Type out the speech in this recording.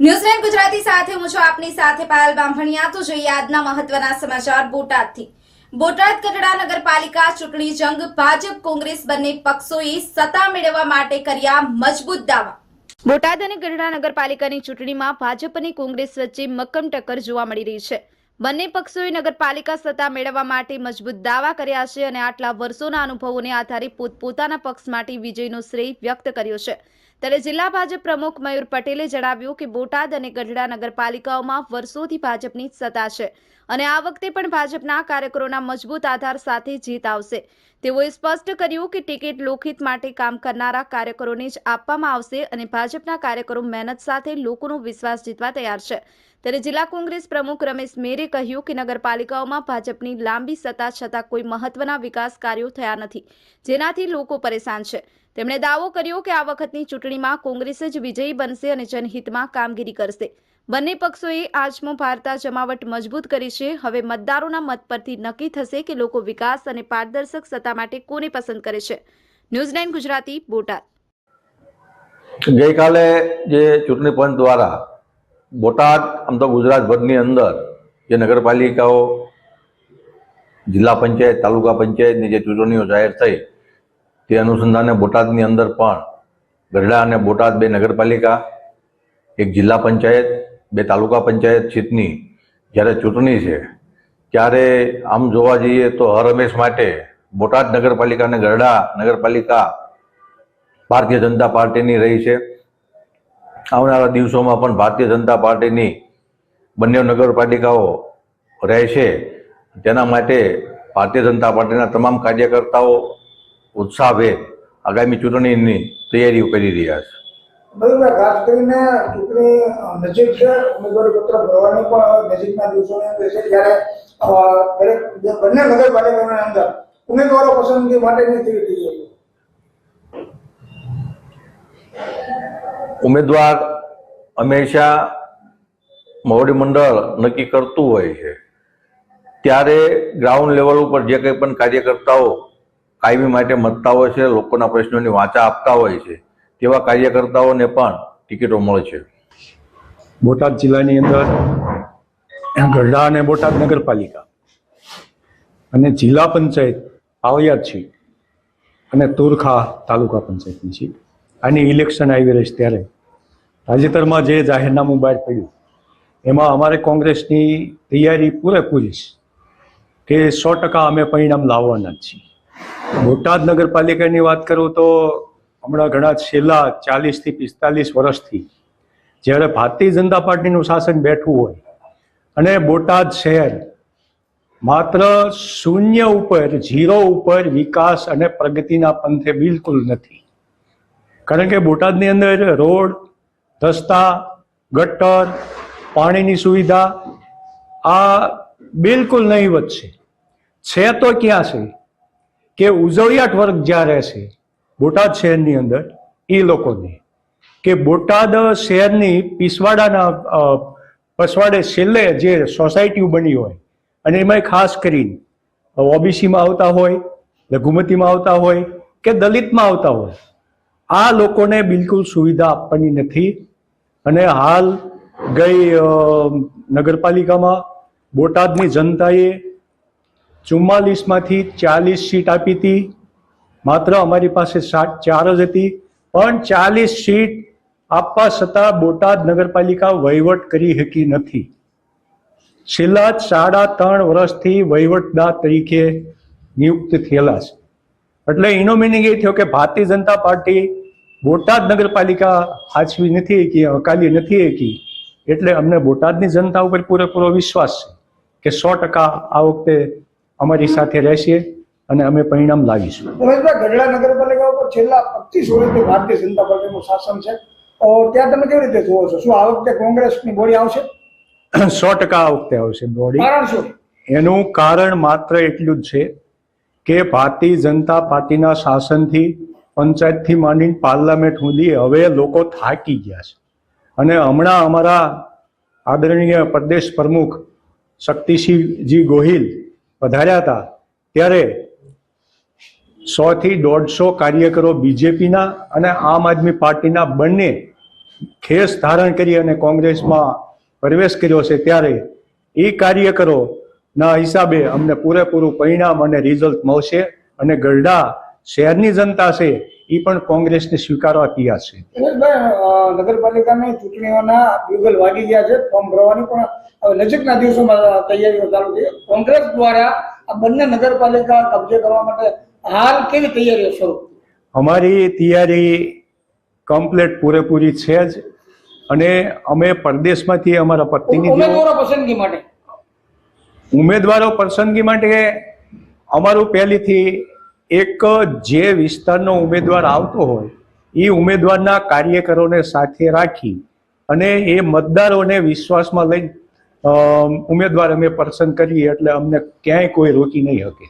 New Zealand Gujarati સાથે હું છું આપની સાથે પાયલ બામણિયા તો જોઈએ આજના મહત્વના સમાચાર બોટાદથી. બોટાદ ગઢડા નગરપાલિકા ચૂંટણી જંગ ભાજપ કોંગ્રેસ બંને પક્ષોએ સત્તા મેળવવા માટે કર્યા મજબૂત દાવા. બોટાદ અને ગઢડા નગરપાલિકાની ચૂંટણીમાં ભાજપ અને કોંગ્રેસ વચ્ચે મક્કમ ટક્કર જોવા મળી રહી છે. બંને પક્ષોએ નગરપાલિકા સત્તા મેળવવા માટે મજબૂત દાવા કર્યા છે અને આટલા વર્ષોના અનુભવોને આધારે પોતપોતાના પક્ષ માટે વિજયનો શ્રેય વ્યક્ત કર્યો છે. ત્યારે જિલ્લા ભાજપ પ્રમુખ મયુર પટેલે જણાવ્યું કે બોટાદ અને ગઢડા નગરપાલિકાઓમાં વર્ષોથી ભાજપની સત્તા છે અને આ વખતે પણ ભાજપના કાર્યકરોના મજબૂત આધાર સાથે જીત આવશે. તેઓએ સ્પષ્ટ કર્યું કે ટિકિટ લોકહિત માટે કામ કરનારા કાર્યકરોને જ આપવામાં આવશે અને ભાજપના કાર્યકરો મહેનત સાથે લોકોનો વિશ્વાસ જીતવા તૈયાર છે. ત્યારે જિલ્લા કોંગ્રેસ પ્રમુખ રમેશ મેરે કહ્યું કે નગરપાલિકાઓમાં ભાજપની લાંબી સત્તા છતાં કોઈ મહત્વના વિકાસ કાર્યો થયા નથી, જેનાથી લોકો પરેશાન છે. તેમણે દાવો કર્યો કે આ વખતની ચૂંટણીમાં કોંગ્રેસ જ વિજયી બનશે અને જનહિતમાં કામગીરી કરશે. બંને પક્ષોએ આજમો ભારતા જમાવટ મજબૂત કરી છે. હવે મતદારોના મત પરથી નક્કી થશે કે લોકો વિકાસ અને પારદર્શક સત્તા માટે કોને પસંદ કરે છે. New Zealand Gujarati, Botad. ગઈકાલે જે ચૂંટણી પંચ દ્વારા બોટાદ, આમ તો ગુજરાતભરની અંદર જે નગરપાલિકાઓ, જિલ્લા પંચાયત, તાલુકા પંચાયતની જે ચૂંટણીઓ જાહેર થઈ, તે અનુસંધાને બોટાદની અંદર પણ ગઢડા અને બોટાદ બે નગરપાલિકા, એક જિલ્લા પંચાયત, બે તાલુકા પંચાયત સીટની જ્યારે ચૂંટણી છે, ત્યારે આમ જોવા જઈએ તો હર હંમેશ માટે બોટાદ નગરપાલિકા અને ગઢડા નગરપાલિકા ભારતીય જનતા પાર્ટીની રહી છે. આવનારા દિવસોમાં પણ ભારતીય જનતા પાર્ટીની બંને નગરપાલિકાઓ રહેશે. તેના માટે ભારતીય જનતા પાર્ટીના તમામ કાર્યકર્તાઓ ઉત્સાહભેર આગામી ચૂંટણીની તૈયારીઓ કરી રહ્યા છે. ઉમેદવારી પસંદગી માટેની તૈયારીઓ ઉમેદવાર હંમેશા મોવડી મંડળ નક્કી કરતું હોય છે. ત્યારે ગ્રાઉન્ડ લેવલ ઉપર જે કંઈ પણ કાર્યકર્તાઓ કાયમી માટે મતતા હોય છે, લોકોના પ્રશ્નોની વાંચા આપતા હોય છે, તેવા કાર્યકર્તાઓને પણ ટિકિટો મળે છે. બોટાદ જિલ્લાની અંદર ગઢડા અને બોટાદ નગરપાલિકા અને જિલ્લા પંચાયત પાવડિયાદ છે અને તુરખા તાલુકા પંચાયતની છે. આની ઇલેક્શન આવી રહી છે ત્યારે. તાજેતરમાં જે જાહેરનામું બહાર પડ્યું, એમાં અમારે કોંગ્રેસની તૈયારી પૂરેપૂરી છે કે સો ટકા અમે પરિણામ લાવવાના છીએ. બોટાદ નગરપાલિકાની વાત કરું તો હમણાં ઘણા છેલ્લા ચાલીસથી પિસ્તાલીસ વર્ષથી જ્યારે ભારતીય જનતા પાર્ટીનું શાસન બેઠું હોય અને બોટાદ શહેર માત્ર શૂન્ય ઉપર, ઝીરો ઉપર વિકાસ અને પ્રગતિના પંથે બિલકુલ નથી. કારણ કે બોટાદની અંદર રોડ, રસ્તા, ગટર, પાણીની સુવિધા, આ બિલકુલ નહીવત છે. છે તો ક્યાં છે? કે ઉજળિયાટ વર્ગ જ્યાં રહે છે, બોટાદ શહેરની અંદર, એ લોકોની. કે બોટાદ શહેરની પીસવાડાના પસવાડે છેલ્લે જે સોસાયટીઓ બની હોય, અને એમાં ખાસ કરીને ઓબીસીમાં આવતા હોય, લઘુમતીમાં આવતા હોય, કે દલિતમાં આવતા હોય આ લોકોને બિલકુલ સુવિધા આપવાની નથી. અને હાલ ગઈ નગરપાલિકામાં બોટાદની જનતાએ ચુમ્માલીસમાંથી ચાલીસ સીટ આપી હતી. માત્ર અમારી પાસે સાત, ચાર જ હતી. પણ ચાલીસ સીટ આપવા છતાં બોટાદ નગરપાલિકા વહીવટ કરી શકી નથી. છેલ્લા સાડા ત્રણ વર્ષથી વહીવટદાર તરીકે નિયુક્ત થયેલા છે. એટલે એનો મિનિંગ એ થયો કે ભારતીય જનતા પાર્ટી બોટાદ નગરપાલિકા હાચવી નથી એકી હકાલી નથી એકી એટલે અમને બોટાદની જનતા ઉપર પૂરેપૂરો વિશ્વાસ છે કે સો ટકા આ વખતે અમારી સાથે રહેશે અને અમે પરિણામ લાવીશું. ગઢડા નગરપાલિકા ઉપર છેલ્લા પચીસ વર્ષથી ભારતીય જનતા પાર્ટીનું શાસન છે. ત્યાં તમે કેવી રીતે જુઓ છો? શું આ વખતે કોંગ્રેસની બોડી આવશે? સો ટકા આ વખતે આવશે બોડી. કારણ શું? એનું કારણ માત્ર એટલું જ છે કે ભારતીય જનતા પાર્ટીના શાસનથી પંચાયતથી માંડીને પાર્લામેન્ટ સુધી હવે લોકો થાકી ગયા છે. અને હમણાં અમારા આદરણીય પ્રદેશ પ્રમુખ શક્તિસિંહજી ગોહિલ પધાર્યા હતા, ત્યારે સોથી દોઢસો કાર્યકરો બીજેપીના અને આમ આદમી પાર્ટીના બંને ખેસ ધારણ કરી અને કોંગ્રેસમાં પ્રવેશ કર્યો છે, ત્યારે એ કાર્યકરો ના હિસાબે અમને પૂરેપૂરું પરિણામ અને રિઝલ્ટ મળશે અને ગરડા શહેરની જનતા છે એ પણ કોંગ્રેસને સ્વીકારવા તૈયાર છે. નગરપાલિકાની ચૂંટણીઓના બિગલ વાગી ગયા છે ફોર્મ ભરવાની પણ નજીકના દિવસોમાં તૈયારીઓ ચાલુ છે. કોંગ્રેસ દ્વારા આ બંને નગરપાલિકા કબજે કરવા માટે હાલ કેવી તૈયારીઓ શરૂ? અમારી તૈયારી કમ્પ્લેટ પૂરેપૂરી છે જ. અને અમે પરદેશમાંથી અમારા પ્રતિનિધિ ઉમેદવારો પસંદગી માટે? ઉમેદવારો પસંદગી માટે અમારું પહેલીથી એક જે વિસ્તારનો ઉમેદવાર આવતો હોય, એ ઉમેદવારના કાર્યકરોને સાથે રાખી અને એ મતદારોને વિશ્વાસમાં લઈ ઉમેદવાર અમે પસંદ કરીએ એટલે અમને ક્યાંય કોઈ રોકી નહીં શકે.